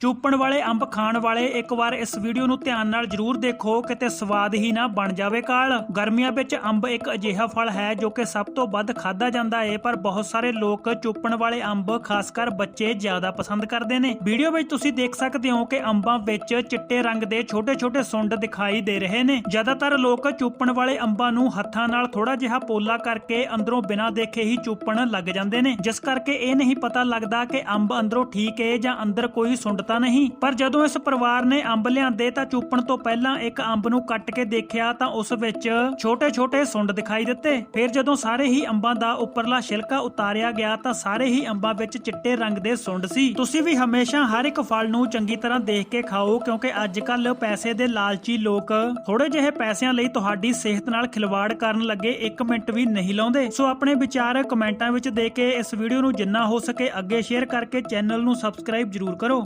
ਚੂਪਣ ਵਾਲੇ, ਅੰਬ ਖਾਣ ਵਾਲੇ, ਇੱਕ ਵਾਰ ਇਸ ਵੀਡੀਓ ਨੂੰ ਧਿਆਨ ਨਾਲ ਜ਼ਰੂਰ ਦੇਖੋ, ਕਿਤੇ ਸਵਾਦ ਹੀ ਨਾ ਬਣ ਜਾਵੇ ਕਾਲ। ਗਰਮੀਆਂ ਵਿੱਚ ਅੰਬ ਇੱਕ ਅਜਿਹਾ ਫਲ ਹੈ ਜੋ ਕਿ ਸਭ ਤੋਂ ਵੱਧ ਖਾਦਾ ਜਾਂਦਾ ਹੈ ਪਰ ਬਹੁਤ ਸਾਰੇ ਲੋਕ ਚੂਪਣ ਵਾਲੇ ਅੰਬ, ਖਾਸ ਕਰ ਬੱਚੇ, ਜ਼ਿਆਦਾ ਪਸੰਦ ਕਰਦੇ ਨੇ। ਵੀਡੀਓ ਵਿੱਚ ਤੁਸੀਂ ਦੇਖ ਸਕਦੇ ਹੋ ਕਿ ਅੰਬਾਂ ਵਿੱਚ ਚਿੱਟੇ ਰੰਗ ਦੇ ਛੋਟੇ-ਛੋਟੇ ਸੁੰਡ ਦਿਖਾਈ ਦੇ ਰਹੇ ਨੇ। ਜ਼ਿਆਦਾਤਰ ਲੋਕ ਚੂਪਣ ਵਾਲੇ ਅੰਬਾਂ ਨੂੰ ਹੱਥਾਂ ਨਾਲ ਥੋੜਾ ਜਿਹਾ ਪੋਲਾ ਕਰਕੇ ਅੰਦਰੋਂ ਬਿਨਾਂ ਦੇਖੇ ਹੀ ਚੂਪਣ ਲੱਗ ਜਾਂਦੇ ਨੇ, ਜਿਸ ਕਰਕੇ ਇਹ ਨਹੀਂ ਪਤਾ ਲੱਗਦਾ ਕਿ ਅੰਬ ਅੰਦਰੋਂ ਠੀਕ ਹੈ ਜਾਂ ਅੰਦਰ ਕੋਈ ਸੁੰਡ ਤਾਂ ਨਹੀਂ। ਪਰ ਜਦੋਂ ਇਸ ਪਰਿਵਾਰ ਨੇ ਅੰਬ ਲਿਆਂਦੇ ਤਾਂ ਚੂਪਣ ਤੋਂ ਪਹਿਲਾਂ ਇੱਕ ਅੰਬ ਨੂੰ ਕੱਟ ਕੇ ਦੇਖਿਆ ਤਾਂ ਉਸ ਵਿੱਚ ਛੋਟੇ-ਛੋਟੇ ਸੁੰਡ ਦਿਖਾਈ ਦਿੱਤੇ। ਫਿਰ ਜਦੋਂ ਸਾਰੇ ਹੀ ਅੰਬਾਂ ਦਾ ਉੱਪਰਲਾ ਛਿਲਕਾ ਉਤਾਰਿਆ ਗਿਆ ਤਾਂ ਸਾਰੇ ਹੀ ਅੰਬਾਂ ਵਿੱਚ ਚਿੱਟੇ ਰੰਗ ਦੇ ਸੁੰਡ ਸੀ। ਤੁਸੀਂ ਵੀ ਹਮੇਸ਼ਾ ਹਰ ਇੱਕ ਫਲ ਨੂੰ ਚੰਗੀ ਤਰ੍ਹਾਂ ਦੇਖ ਕੇ ਖਾਓ, ਕਿਉਂਕਿ ਅੱਜ ਕੱਲ ਪੈਸੇ ਦੇ ਲਾਲਚੀ ਲੋਕ ਥੋੜੇ ਜਿਹੇ ਪੈਸਿਆਂ ਲਈ ਤੁਹਾਡੀ ਸਿਹਤ ਨਾਲ ਖਿਲਵਾੜ ਕਰਨ ਲੱਗੇ 1 ਮਿੰਟ ਵੀ ਨਹੀਂ ਲਾਉਂਦੇ। ਸੋ ਆਪਣੇ ਵਿਚਾਰ ਕਮੈਂਟਾਂ ਵਿੱਚ ਦੇ ਕੇ ਇਸ ਵੀਡੀਓ ਨੂੰ ਜਿੰਨਾ ਹੋ ਸਕੇ ਅੱਗੇ ਸ਼ੇਅਰ ਕਰਕੇ ਚੈਨਲ ਨੂੰ ਸਬਸਕ੍ਰਾਈਬ ਜਰੂਰ ਕਰੋ।